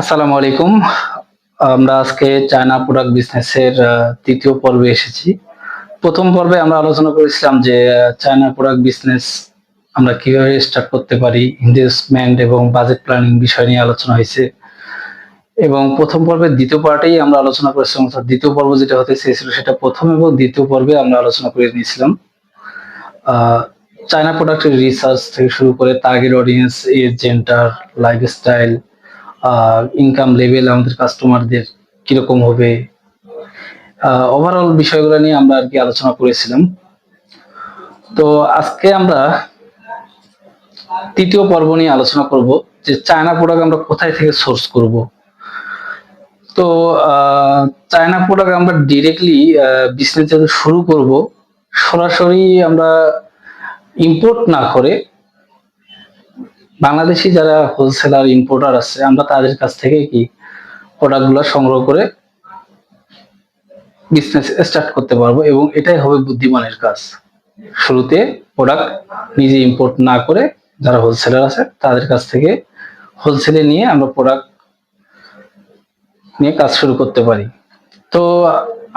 আসসালামু আলাইকুম। আমরা আজকে চায়না প্রোডাক্ট বিজনেসের তৃতীয় পর্বে এসেছি। প্রথম পর্বে আমরা আলোচনা করেছিলাম যে চায়না প্রোডাক্ট বিজনেস আমরা কীভাবে স্টার্ট করতে পারি ইনভেস্টমেন্ট এবং বাজেট প্ল্যানিং বিষয় নিয়ে আলোচনা হয়েছে। এবং প্রথম পর্বের দ্বিতীয় পার্টেই আমরা আলোচনা করেছিলাম, অর্থাৎ দ্বিতীয় পর্ব যেটা হতে চেয়েছিল সেটা প্রথম এবং দ্বিতীয় পর্বে আমরা আলোচনা করে নিয়েছিলাম। চায়না প্রোডাক্টের রিসার্চ থেকে শুরু করে টার্গেট অডিয়েন্স এর জেন্টার লাইফস্টাইল ইনকাম লেভেল আমাদের কাস্টমারদের কীরকম হবে? ওভারঅল বিষয়গুলো নিয়ে আমরা আর কি আলোচনা করেছিলাম। তো আজকে আমরা তৃতীয় পর্ব নিয়ে আলোচনা করব, যে চায়না প্রোডাক্ট আমরা কোথায় থেকে সোর্স করব। তো চায়না প্রোডাক্ট আমরা ডিরেক্টলি বিজনেস শুরু করব। সরাসরি আমরা ইম্পোর্ট না করে বাংলাদেশি যারা হোলসেলার ইম্পোর্টার আছে, আমরা তাদের কাছ থেকে কি প্রোডাক্টগুলো সংগ্রহ করে বিজনেস স্টার্ট করতে পারব এবং এটাই হবে বুদ্ধিমানের কাজ। শুরুতে প্রোডাক্ট নিজে ইম্পোর্ট না করে যারা হোলসেলার আছে, তাদের কাছ থেকে হোলসেলে নিয়ে আমরা প্রোডাক্ট নিয়ে কাজ শুরু করতে পারি। তো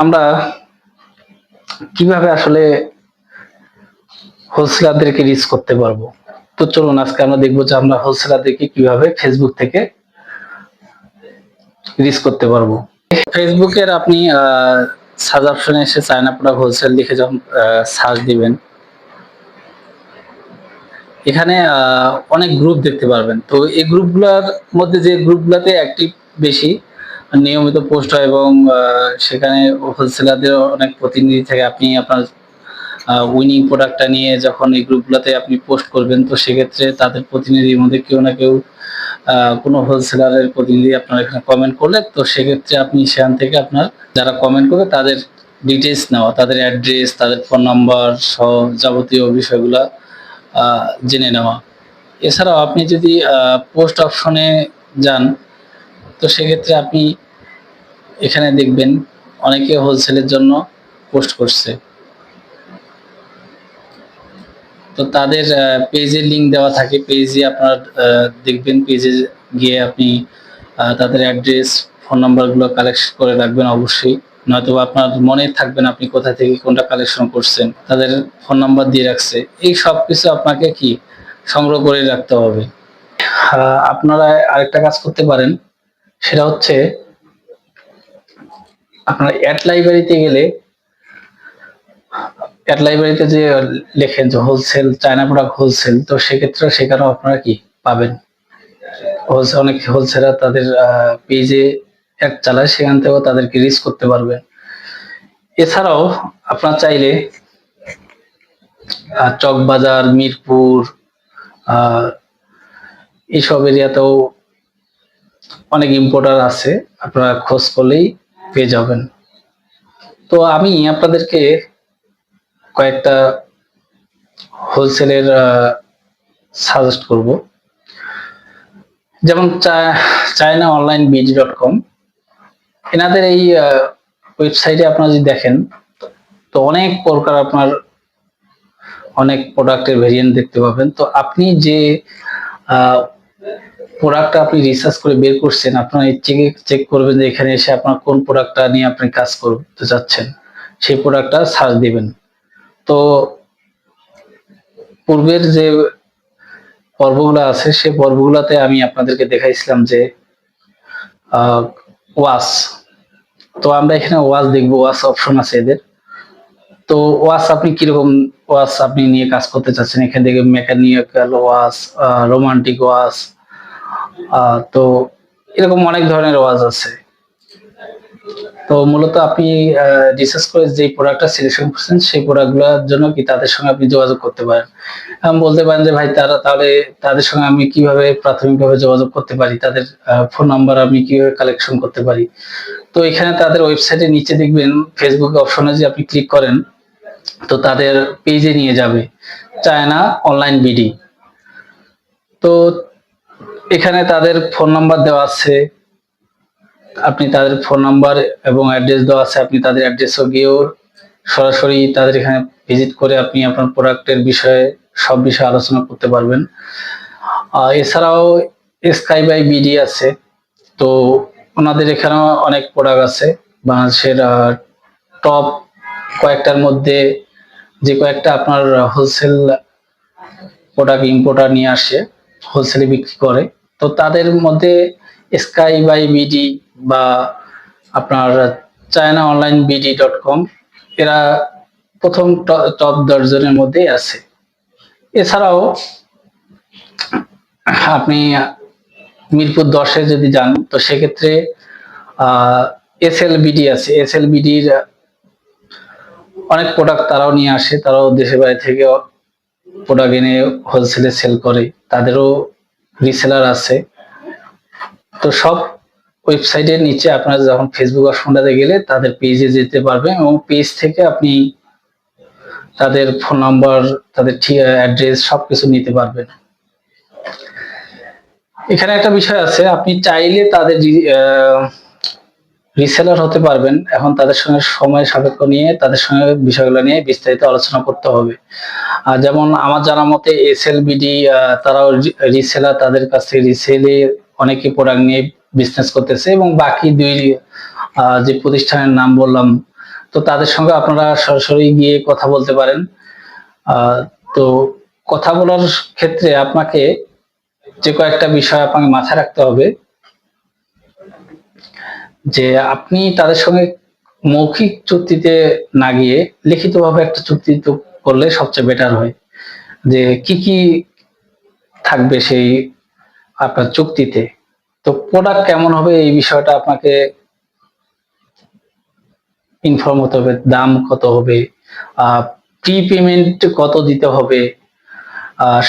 আমরা কীভাবে আসলে হোলসেলারদেরকে রিচ করতে পারব? তো চলুন, আজকে আমরা দেখব যে আমরা হোলসেলার হোলসেলারদেরকে কীভাবে ফেসবুক থেকে রিচ করতে পারব। ফেসবুকের আপনি সার্চ অপশনে এসে চায়না প্রোডাক্ট হোলসেল লিখে যখন সার্চ দিবেন, এখানে অনেক গ্রুপ দেখতে পারবেন। তো এই গ্রুপগুলোর মধ্যে যে গ্রুপগুলোতে অ্যাক্টিভ বেশি, নিয়মিত পোস্ট হয় এবং সেখানে হোলসেলারদের অনেক প্রতিনিধি থেকে। আপনি আপনার উইনিং প্রোডাক্টটা নিয়ে যখন এই গ্রুপগুলোতে আপনি পোস্ট করবেন, তো সেক্ষেত্রে তাদের প্রতিনিধির মধ্যে কেউ না কেউ কোনো হোলসেলারের প্রতিনিধি আপনার এখানে কমেন্ট করলে, তো সেক্ষেত্রে আপনি সেখান থেকে আপনার যারা কমেন্ট করবে, তাদের ডিটেলস নেওয়া, তাদের অ্যাড্রেস তাদের ফোন নাম্বার সহ যাবতীয় বিষয়গুলো জেনে নেওয়া। এছাড়াও আপনি যদি পোস্ট অপশনে যান, তো সেক্ষেত্রে আপনি এখানে দেখবেন অনেকে হোলসেলের জন্য পোস্ট করছে। তো তাদের পেজের লিংক দেওয়া থাকে। পেজে আপনার দেখবেন পেজে গিয়ে আপনি তাদের অ্যাড্রেস ফোন নাম্বারগুলো কালেক্ট করে রাখবেন অবশ্যই। নয়তো আপনার মনে থাকবেন আপনি কোথা থেকে কোনটা কালেকশন করছেন। তাদের ফোন নাম্বার দিয়ে রাখছে। এই সব কিছু আপনাকে কি সংগ্রহ করে রাখতে হবে। আপনারা আরেকটা কাজ করতে পারেন। সেটা হচ্ছে, আপনার অ্যাড লাইব্রেরিতে গেলে অ্যাড লাইব্রেরিতে যে লেখেন যে হোলসেল চায়না প্রোডাক্ট হোলসেল তো সেক্ষেত্রে সেখানেও আপনারা কি পাবেন? হোলসেল অনেক হোলসেলার তাদের পেজে অ্যাড চালায়, সেখান থেকেও তাদেরকে রিচ করতে পারবেন এছাড়াও আপনার চাইলে চকবাজার মিরপুর এইসব এরিয়াতেও অনেক ইম্পোর্টার আছে, আপনারা খোঁজ করলেই পেয়ে যাবেন। তো আমি আপনাদেরকে কয়েকটা হোলসেলের সাজেস্ট করব। যেমন China online BD dot com এনাদের এই ওয়েবসাইটে আপনারা যদি দেখেন, তো অনেক প্রকার আপনার অনেক প্রোডাক্টের ভেরিয়েন্ট দেখতে পাবেন। তো আপনি যে প্রোডাক্টটা আপনি রিসার্চ করে বের করছেন, আপনার চেক চেক করবেন যে এখানে এসে আপনার কোন প্রোডাক্টটা নিয়ে আপনি কাজ করতে চাচ্ছেন। সেই প্রোডাক্টটা সার্চ দিবেন। তো পূর্বের যে পর্বগুলো আছে, সে পর্বগুলোতে আমি আপনাদেরকে দেখাইছিলাম যে ওয়াস। তো আমরা এখানে ওয়াস দেখব, ওয়াস অপশন আছে এদের। তো ওয়াস আপনি কীরকম, ওয়াস আপনি নিয়ে কাজ করতে চাচ্ছেন? এখান থেকে মেকানিক্যাল ওয়াস রোমান্টিক ওয়াস তো এরকম অনেক ধরনের ওয়াজ আছে। তো মূলত আপনি রিসার্চ করে যে প্রোডাক্টটা সিলেকশন করছেন, সেই প্রোডাক্টগুলোর জন্য কি তাদের সঙ্গে আপনি যোগাযোগ করতে পারেন? আমি, বলতে পারেন যে, ভাই, তারা তাহলে তাদের সঙ্গে আমি কীভাবে প্রাথমিকভাবে যোগাযোগ করতে পারি? তাদের ফোন নাম্বার আমি কীভাবে কালেকশন করতে পারি? তো এখানে তাদের ওয়েবসাইটে নিচে দেখবেন ফেসবুক অপশনে যে আপনি ক্লিক করেন, তো তাদের পেজে নিয়ে যাবে, চায়না অনলাইন বিডি তো এখানে তাদের ফোন নাম্বার দেওয়া আছে আপনি তাদের ফোন নাম্বার এবং অ্যাড্রেস দেওয়া আছে, আপনি তাদের অ্যাড্রেসও গিয়েও সরাসরি তাদের এখানে ভিজিট করে আপনি আপনার প্রোডাক্টের বিষয়ে সব বিষয়ে আলোচনা করতে পারবেন। এছাড়াও স্কাই বাই বিডি আছে, তো ওনাদের এখানেও অনেক প্রোডাক্ট আছে। বাংলাদেশের টপ কয়েকটার মধ্যে যে কয়েকটা আপনার হোলসেল প্রোডাক্ট ইম্পোর্টার নিয়ে আসে হোলসেলে বিক্রি করে। তো তাদের মধ্যে স্কাই বাই বিডি বা আপনার China online BD dot com এরা প্রথম টপ দশজনের মধ্যেই আছে। এছাড়াও আপনি মিরপুর দশে যদি যান, তো সেক্ষেত্রে এস এল বিডি আছে। এস এল বিডির অনেক প্রোডাক্ট তারাও নিয়ে আসে। তারাও দেশের বাইরে থেকে প্রোডাক্ট এনে হোলসেলে সেল করে। তাদেরও রিসেলার আছে। তো সব ওয়েবসাইটের নিচে আপনারা যখন ফেসবুক অপশনটাতে গেলে তাদের পেজে যেতে পারবেন এবং পেজ থেকে আপনি তাদের ফোন নাম্বার তাদের অ্যাড্রেস সব কিছু নিতে পারবেন। এখানে একটা বিষয় আছে, আপনি চাইলে তাদের রিসেলার হতে পারবেন। এখন তাদের সঙ্গে সময় সাপেক্ষ নিয়ে, তাদের সঙ্গে বিষয়গুলো নিয়ে বিস্তারিত আলোচনা করতে হবে। যেমন আমার জানা মতে এস এল বিডি তারাও রিসেলার তাদের কাছ থেকে রিসেলে অনেকে প্রোডাক্ট নিয়ে বিজনেস করতেছে এবং বাকি দুই যে প্রতিষ্ঠানের নাম বললাম, তো তাদের সঙ্গে আপনারা সরাসরি গিয়ে কথা বলতে পারেন। তো কথা বলার ক্ষেত্রে আপনাকে যে কয়েকটা বিষয় আপনাকে মাথায় রাখতে হবে। যে আপনি তাদের সঙ্গে মৌখিক চুক্তিতে না গিয়ে লিখিতভাবে একটা চুক্তি করলে সবচেয়ে বেটার হয়। যে কি কি থাকবে সেই আপনার চুক্তিতে? তো প্রোডাক্ট কেমন হবে এই বিষয়টা আপনাকে ইনফর্ম হতে হবে, দাম কত হবে প্রি পেমেন্ট কত দিতে হবে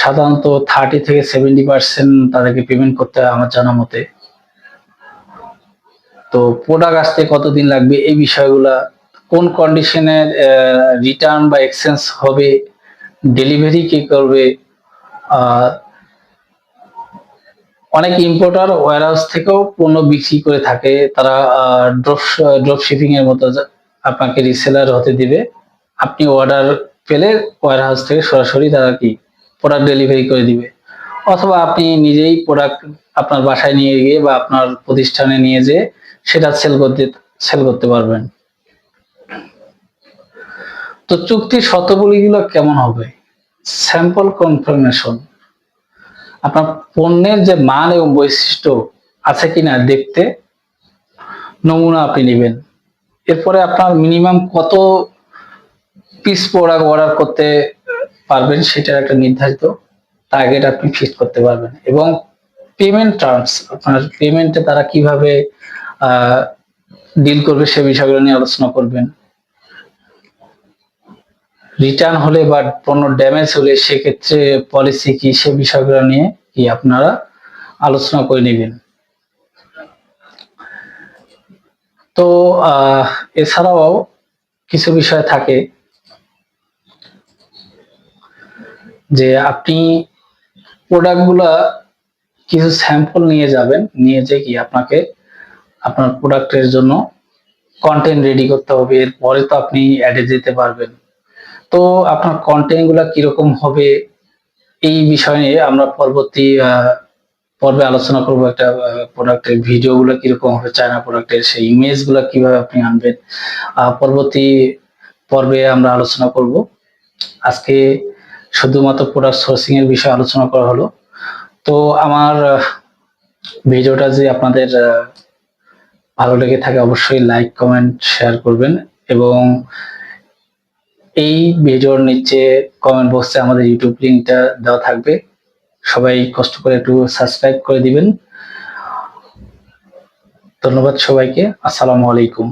সাধারণত থার্টি থেকে সেভেন্টি পার্সেন্ট তাদেরকে পেমেন্ট করতে হয় আমার জানা মতে। তো প্রোডাক্ট আসতে কতদিন লাগবে? এই বিষয়গুলা কোন কন্ডিশনে রিটার্ন বা এক্সচেঞ্জ হবে? ডেলিভারি কে করবে? অনেক ইম্পোর্টার ওয়ারহাউস থেকেও পণ্য বিক্রি করে থাকে। তারা ড্রপ ড্রপ শিপিং এর মতো আপনাকে রিসেলার হতে দিবে। আপনি অর্ডার পেলে ওয়ারহাউস থেকে সরাসরি তারা কি প্রোডাক্ট ডেলিভারি করে দিবে? অথবা আপনি নিজেই প্রোডাক্ট আপনার বাসায় নিয়ে গিয়ে বা আপনার প্রতিষ্ঠানে নিয়ে যেয়ে সেটা সেল করতে সেল করতে পারবেন। তো চুক্তির শর্তগুলিগুলো কেমন হবে? স্যাম্পল কনফার্মেশন আপনার পণ্যের যে মান এবং বৈশিষ্ট্য আছে কিনা দেখতে নমুনা আপনি নেবেন। এরপরে আপনার মিনিমাম কত পিস প্রোডাক্ট অর্ডার করতে পারবেন সেটার একটা নির্ধারিত টার্গেট আপনি ফিক্স করতে পারবেন। এবং পেমেন্ট টার্মস আপনার পেমেন্টে তারা কীভাবে ডিল করবে সে বিষয়গুলো নিয়ে আলোচনা করবেন। রিটার্ন হলে বা পণ্য ড্যামেজ হলে সেক্ষেত্রে পলিসি কি সে বিষয়গুলো নিয়ে কি আপনারা আলোচনা করে নেবেন। তো এছাড়াও কিছু বিষয় থাকে যে আপনি প্রোডাক্টগুলা কিছু স্যাম্পল নিয়ে যাবেন, নিয়ে যে কি আপনাকে আপনার প্রোডাক্টের জন্য কন্টেন্ট রেডি করতে হবে, এরপরে তো আপনি অ্যাডে যেতে পারবেন। তো আপনার কন্টেন্টগুলা কীরকম হবে, এই বিষয় আমরা পরবর্তী পর্বে আলোচনা করব একটা প্রোডাক্টের ভিডিও গুলো কীরকম হবে চায়না প্রোডাক্টের সেই ইমেজগুলা কীভাবে আপনি আনবেন। পরবর্তী পর্বে আমরা আলোচনা করব। আজকে শুধুমাত্র প্রোডাক্ট সোর্সিং এর বিষয়ে আলোচনা করা হলো। তো আমার ভিডিওটা যে আপনাদের ভালো লেগে থাকে অবশ্যই লাইক কমেন্ট শেয়ার করবেন। এবং এই ভিডিওর নিচে কমেন্ট বক্সে আমাদের ইউটিউব লিঙ্কটা দেওয়া থাকবে। সবাই কষ্ট করে একটু সাবস্ক্রাইব করে দিবেন। ধন্যবাদ সবাইকে। আসসালামু আলাইকুম।